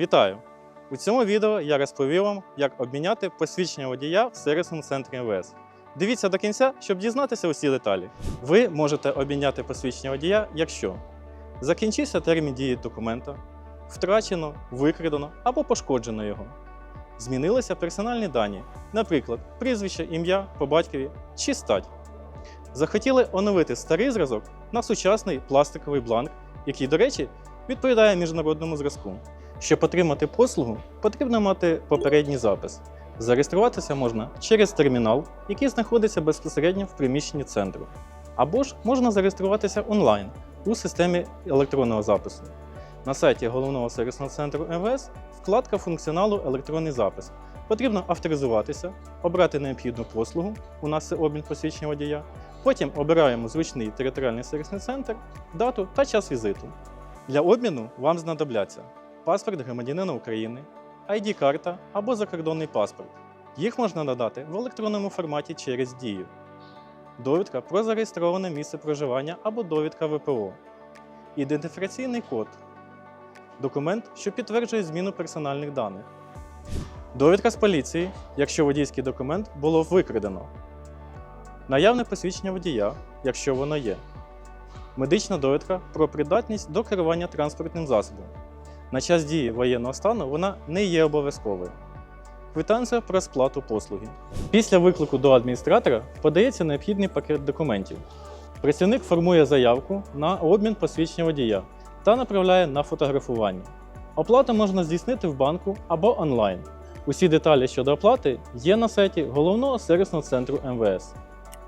Вітаю! У цьому відео я розповів вам, як обміняти посвідчення водія в сервісному центрі МВС. Дивіться до кінця, щоб дізнатися усі деталі. Ви можете обміняти посвідчення водія, якщо закінчився термін дії документа, втрачено, викрадено або пошкоджено його. Змінилися персональні дані, наприклад, прізвище, ім'я по батькові чи стать. Захотіли оновити старий зразок на сучасний пластиковий бланк, який, до речі, відповідає міжнародному зразку. Щоб отримати послугу, потрібно мати попередній запис. Зареєструватися можна через термінал, який знаходиться безпосередньо в приміщенні центру. Або ж можна зареєструватися онлайн у системі електронного запису. На сайті головного сервісного центру МВС вкладка функціоналу Електронний запис. Потрібно авторизуватися, обрати необхідну послугу, у нас це обмін посвідчення водія. Потім обираємо звичний територіальний сервісний центр, дату та час візиту. Для обміну вам знадобляться паспорт громадянина України, ID-карта або закордонний паспорт. Їх можна надати в електронному форматі через Дію, довідка про зареєстроване місце проживання або довідка ВПО, ідентифікаційний код, документ, що підтверджує зміну персональних даних, довідка з поліції, якщо водійський документ було викрадено, наявне посвідчення водія, якщо воно є, медична довідка про придатність до керування транспортним засобом. На час дії воєнного стану вона не є обов'язковою. Квитанція про сплату послуги. Після виклику до адміністратора подається необхідний пакет документів. Працівник формує заявку на обмін посвідчення водія та направляє на фотографування. Оплату можна здійснити в банку або онлайн. Усі деталі щодо оплати є на сайті головного сервісного центру МВС.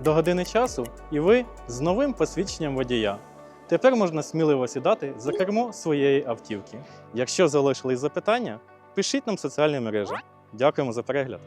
До години часу і ви з новим посвідченням водія. Тепер можна сміливо сідати за кермо своєї автівки. Якщо залишились запитання, пишіть нам в соціальні мережі. Дякуємо за перегляд.